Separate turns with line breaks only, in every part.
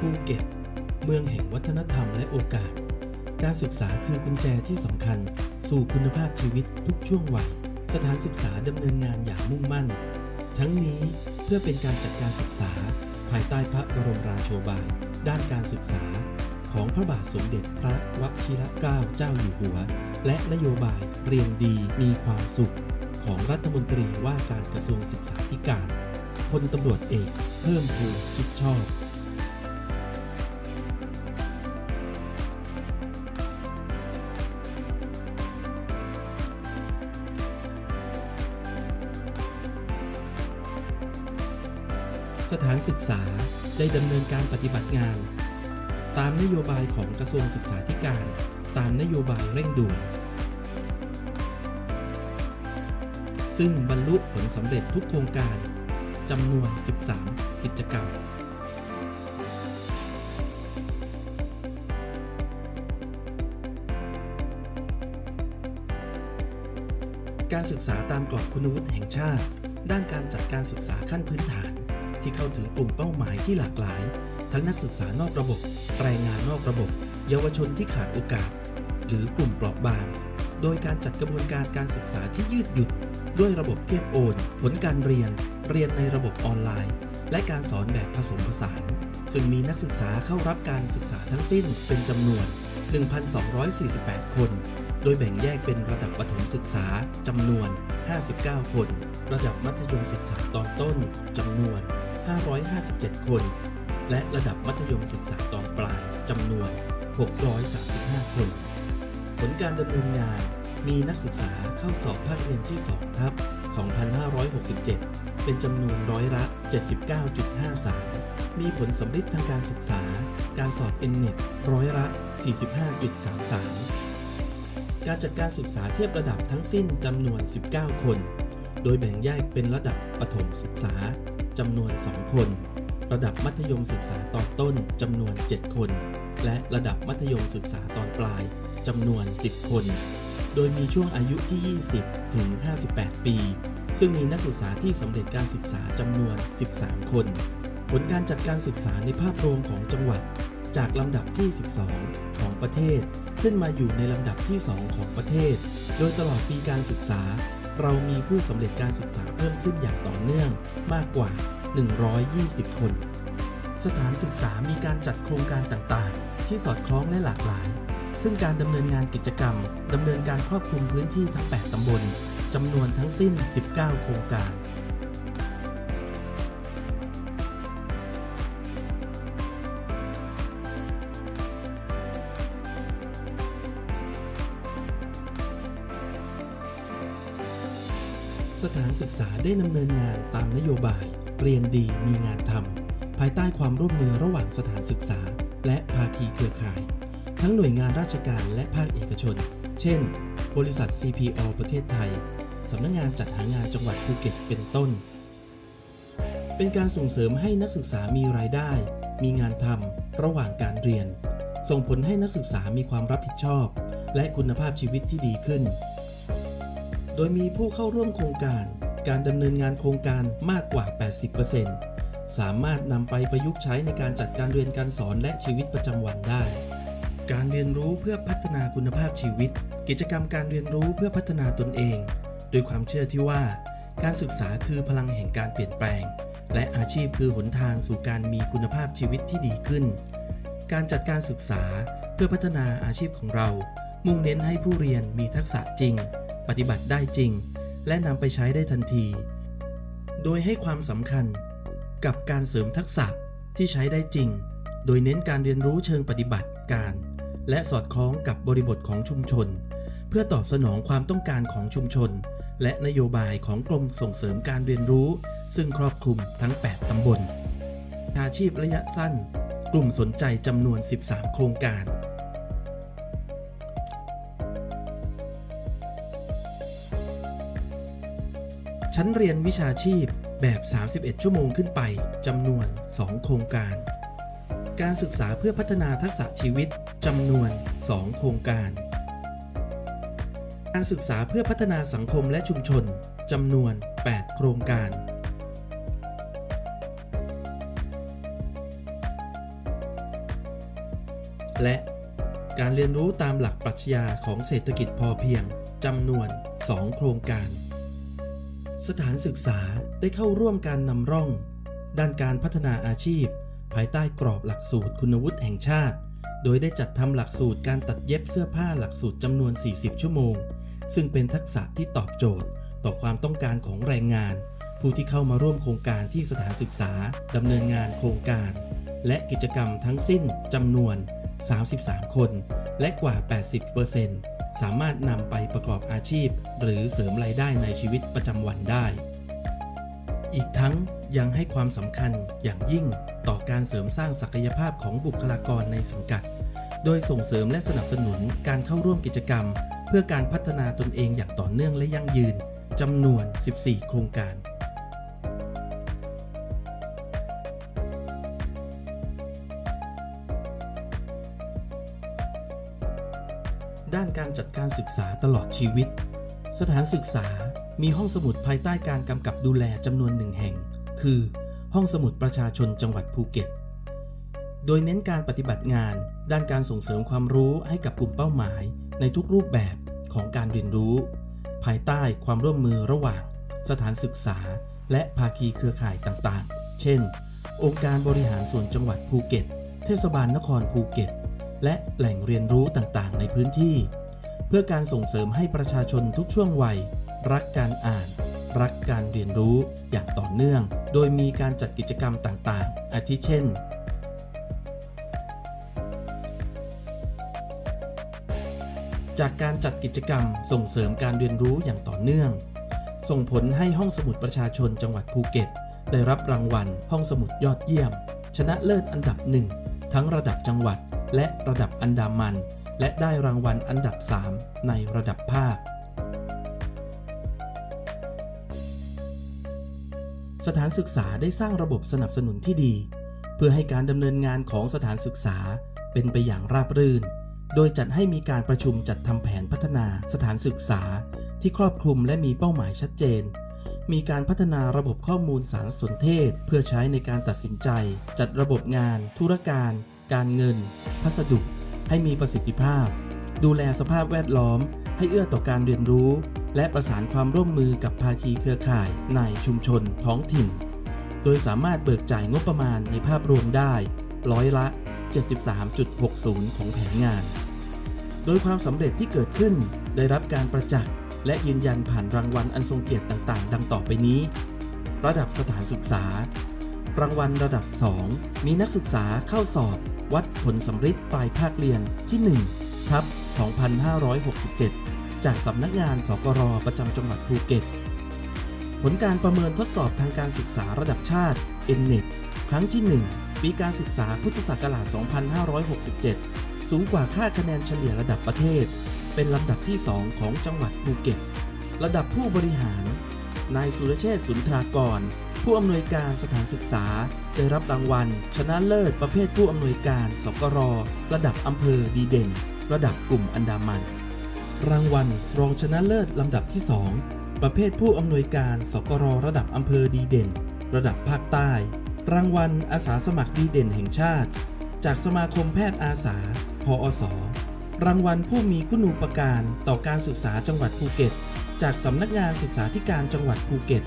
ภูเก็ต เมืองแห่งวัฒนธรรมและโอกาส การศึกษาคือกุญแจที่สำคัญ สู่คุณภาพชีวิตทุกช่วงวัย สถานศึกษาดำเนินงานอย่างมุ่งมั่น ทั้งนี้เพื่อเป็นการจัดการศึกษา ภายใต้พระบรมราโชบาย ด้านการศึกษา ของพระบาทสมเด็จพระวชิรเกล้าเจ้าอยู่หัว และนโยบายเรียนดีมีความสุข ของรัฐมนตรีว่าการกระทรวงศึกษาธิการพลตำรวจเอก เพิ่มพูนชิดชอบ สถานศึกษาได้ดำเนินการปฏิบัติงาน ตามนโยบายของกระทรวงศึกษาธิการ ตามนโยบายเร่งด่วน ซึ่งบรรลุผลสำเร็จทุกโครงการจำนวน 13 กิจกรรม การศึกษาตามกรอบคุณวุฒิแห่งชาติ ด้านการจัดการศึกษาขั้นพื้นฐาน ที่เข้าถึงกลุ่มเป้าหมายที่หลากหลาย ทั้งนักศึกษานอกระบบ แรงงานนอกระบบ เยาวชนที่ขาดโอกาส หรือกลุ่มเปราะบาง โดยการจัดกระบวนการการศึกษาที่ยืดหยุ่นด้วยระบบเทียบโอน ผลการเรียน เรียนในระบบออนไลน์ และการสอนแบบผสมผสาน ซึ่งมีนักศึกษาเข้ารับการศึกษาทั้งสิ้นเป็นจำนวน 1,248 คน โดยแบ่งแยกเป็นระดับประถมศึกษาจำนวน 59 คน ระดับมัธยมศึกษาตอนต้นจำนวน 557 คน และระดับมัธยมศึกษาตอนปลายจำนวน 635 คน ผลการดำเนินงานมีนักศึกษาเข้าสอบภาคเรียนที่ 2 ทับ 2567 เป็นจำนวนร้อยละ 79.53 มีผลสำลิดทางการศึกษา การสอบ n n e t ร้อยละ 45.33 การจัดการศึกษาเทียบระดับทั้งสิ้นจำนวน 19 คน โดยแบ่งแยกเป็นระดับประถมศึกษา จำนวน 2 คน ระดับมัธยมศึกษาตอนต้นจำนวน 7 คน และระดับมัธยมศึกษาตอนปลายจำนวน 10 คน โดยมีช่วงอายุที่ 20 ถึง 58 ปี ซึ่งมีนักศึกษาที่สำเร็จการศึกษาจำนวน 13 คน ผลการจัดการศึกษาในภาพรวมของจังหวัด จากลำดับที่ 12 ของประเทศ ขึ้นมาอยู่ในลำดับที่ 2 ของประเทศ โดยตลอดปีการศึกษา เรามีผู้สำเร็จการศึกษาเพิ่มขึ้นอย่างต่อเนื่องมากกว่า 120 คน สถานศึกษามีการจัดโครงการต่างๆ ที่สอดคล้องและหลากหลาย ซึ่งการดำเนินงานกิจกรรมดำเนินการครอบคลุมพื้นที่ทั้ง 8ตำบลจำนวนทั้งสิ้น 19 โครงการ ศึกษาได้ดำเนินงานตามนโยบาย เรียนดีมีงานทำภายใต้ความร่วมมือระหว่างสถานศึกษา และภาคีเครือข่าย ทั้งหน่วยงานราชการและภาคเอกชน เช่น บริษัท CPO ประเทศไทยสำนักงงานจัดหางานจังหวัดภูเก็ตเป็นต้น เป็นการส่งเสริมให้นักศึกษามีรายได้ มีงานทำระหว่างการเรียน ส่งผลให้นักศึกษามีความรับผิดชอบ และคุณภาพชีวิตที่ดีขึ้น โดยมีผู้เข้าร่วมโครงการ การดำเนินงานโครงการมากกว่า 80%สามารถนำไปประยุกต์ใช้ในการจัดการเรียนการสอนและชีวิตประจำวันได้ การเรียนรู้เพื่อพัฒนาคุณภาพชีวิต กิจกรรมการเรียนรู้เพื่อพัฒนาตนเอง โดยความเชื่อที่ว่า การศึกษาคือพลังแห่งการเปลี่ยนแปลง และอาชีพคือหนทางสู่การมีคุณภาพชีวิตที่ดีขึ้น การจัดการศึกษาเพื่อพัฒนาอาชีพของเรา มุ่งเน้นให้ผู้เรียนมีทักษะจริง ปฏิบัติได้จริง และนำไปใช้ได้ทันที โดยให้ความสำคัญกับการเสริมทักษะที่ใช้ได้จริง โดยเน้นการเรียนรู้เชิงปฏิบัติการ และสอดคล้องกับบริบทของชุมชน เพื่อตอบสนองความต้องการของชุมชน และนโยบายของกรมส่งเสริมการเรียนรู้ ซึ่งครอบคลุมทั้ง 8 ตำบลอาชีพระยะสั้น กลุ่มสนใจจำนวน 13 โครงการ ชั้นเรียนวิชาชีพแบบ 31 ชั่วโมงขึ้นไปจำนวน 2 โครงการ การศึกษาเพื่อพัฒนาทักษะชีวิตจำนวน 2 โครงการ การศึกษาเพื่อพัฒนาสังคมและชุมชนจำนวน 8 โครงการ และการเรียนรู้ตามหลักปรัชญาของเศรษฐกิจพอเพียงจำนวน 2 โครงการ สถานศึกษาได้เข้าร่วมการนำร่อง ด้านการพัฒนาอาชีพ ภายใต้กรอบหลักสูตรคุณวุฒิแห่งชาติ โดยได้จัดทำหลักสูตรการตัดเย็บเสื้อผ้าหลักสูตรจำนวน 40 ชั่วโมง ซึ่งเป็นทักษะที่ตอบโจทย์ ต่อความต้องการของแรงงาน ผู้ที่เข้ามาร่วมโครงการที่สถานศึกษาดำเนินงานโครงการ และกิจกรรมทั้งสิ้นจำนวน 33 คน และกว่า 80% สามารถนำไปประกอบอาชีพ หรือเสริมรายได้ในชีวิตประจำวันได้ อีกทั้งยังให้ความสำคัญอย่างยิ่งต่อการเสริมสร้างศักยภาพของบุคลากรในสังกัด โดยส่งเสริมและสนับสนุนการเข้าร่วมกิจกรรม เพื่อการพัฒนาตนเองอย่างต่อเนื่องและยั่งยืนจำนวน 14 โครงการ ศึกษาตลอดชีวิต สถานศึกษามีห้องสมุดภายใต้การกำกับดูแลจำนวนหนึ่งแห่ง คือ ห้องสมุดประชาชนจังหวัดภูเก็ต โดยเน้นการปฏิบัติงานด้านการส่งเสริมความรู้ให้กับกลุ่มเป้าหมาย ในทุกรูปแบบของการเรียนรู้ ภายใต้ความร่วมมือระหว่าง สถานศึกษา และภาคีเครือข่ายต่างๆ เช่น องค์การบริหารส่วนจังหวัดภูเก็ต เทศบาลนครภูเก็ต และแหล่งเรียนรู้ต่างๆ ในพื้นที่ เพื่อการส่งเสริมให้ประชาชนทุกช่วงวัย รักการอ่าน รักการเรียนรู้อย่างต่อเนื่อง โดยมีการจัดกิจกรรมต่างๆ อาทิเช่น จากการจัดกิจกรรมส่งเสริมการเรียนรู้อย่างต่อเนื่อง ส่งผลให้ห้องสมุดประชาชนจังหวัดภูเก็ต ได้รับรางวัลห้องสมุดยอดเยี่ยม ชนะเลิศอันดับหนึ่งทั้งระดับจังหวัดและระดับอันดามัน และได้รางวัลอันดับ 3 ในระดับภาค สถานศึกษาได้สร้างระบบสนับสนุนที่ดี เพื่อให้การดำเนินงานของสถานศึกษาเป็นไปอย่างราบรื่น โดยจัดให้มีการประชุมจัดทำแผนพัฒนาสถานศึกษาที่ครอบคลุมและมีเป้าหมายชัดเจน มีการพัฒนาระบบข้อมูลสารสนเทศ เพื่อใช้ในการตัดสินใจ จัดระบบงาน ธุรการ การเงิน พัสดุ ให้มีประสิทธิภาพ ดูแลสภาพแวดล้อม ให้เอื้อต่อการเรียนรู้ และประสานความร่วมมือกับภาคีเครือข่ายในชุมชนท้องถิ่น โดยสามารถเบิกจ่ายงบประมาณในภาพรวมได้ร้อยละ 73.60 ของแผนงาน โดยความสำเร็จที่เกิดขึ้นได้รับการประจักษ์และยืนยันผ่านรางวัลอันทรงเกียรติต่างๆ ดังต่อไปนี้ ระดับสถานศึกษา รางวัลระดับ 2 มีนักศึกษาเข้าสอบ วัดผลสำฤทธิ์ปลายภาคเรียนที่ 1 ทับ 2567 จากสำนักงานสกรประจำจังหวัดภูเก็ต ผลการประเมินทดสอบทางการศึกษาระดับชาติ NNET ครั้งที่ 1 ปีการศึกษาพุทธศักราช 2567 สูงกว่าค่าคะแนนเฉลี่ยระดับประเทศ เป็นลำดับที่ 2 ของจังหวัดภูเก็ต ระดับผู้บริหาร นายสุรเชษฐ์สุนทรากร ผู้อำนวยการสถานศึกษา ได้รับรางวัล ชนะเลิศประเภทผู้อำนวยการสกรระดับอำเภอดีเด่น ระดับกลุ่มอันดามัน รางวัลรองชนะเลิศลำดับที่ 2 ประเภทผู้อำนวยการสกรระดับอำเภอดีเด่น ระดับภาคใต้ รางวัลอาสาสมัครดีเด่นแห่งชาติ จากสมาคมแพทย์อาสา พออสรางวัลผู้มีคุณูปการต่อการศึกษาจังหวัดภูเก็ต จากสำนักงานศึกษาธิการจังหวัดภูเก็ต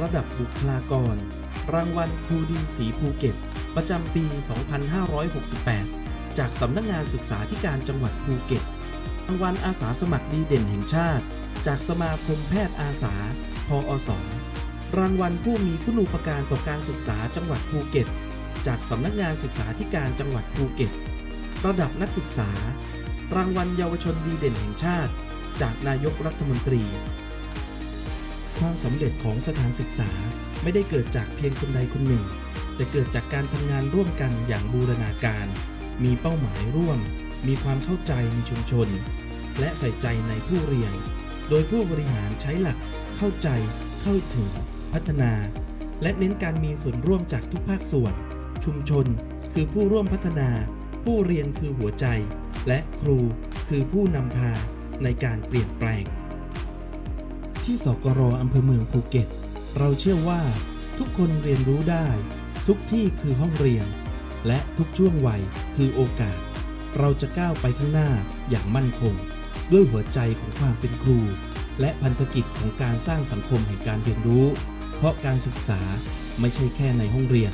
ระดับบุคลากร รางวัลครูดีสีภูเก็ต ประจำปี 2568 จากสำนักงานศึกษาธิการจังหวัดภูเก็ต รางวัลอาสาสมัครดีเด่นแห่งชาติ จากสมาคมแพทย์อาสา พออสรางวัลผู้มีคุณูปการต่อการศึกษาจังหวัดภูเก็ต จากสำนักงานศึกษาธิการจังหวัดภูเก็ต ระดับนักศึกษา รางวัลเยาวชนดีเด่นแห่งชาติ จากนายกรัฐมนตรี ความสำเร็จของสถานศึกษาไม่ได้เกิดจากเพียงคนใดคนหนึ่ง แต่เกิดจากการทำงานร่วมกันอย่างบูรณาการ มีเป้าหมายร่วม มีความเข้าใจในชุมชน และใส่ใจในผู้เรียน โดยผู้บริหารใช้หลัก เข้าใจ เข้าถึง พัฒนา และเน้นการมีส่วนร่วมจากทุกภาคส่วน ชุมชน คือผู้ร่วมพัฒนา ผู้เรียนคือหัวใจ และครูคือผู้นำพาในการเปลี่ยนแปลง ที่สกรอำเภอเมืองภูเก็ต เราเชื่อว่า ทุกคนเรียนรู้ได้ ทุกที่คือห้องเรียน และทุกช่วงวัยคือโอกาส เราจะก้าวไปข้างหน้าอย่างมั่นคง ด้วยหัวใจของความเป็นครู และพันธกิจของการสร้างสังคมแห่งการเรียนรู้ เพราะการศึกษาไม่ใช่แค่ในห้องเรียน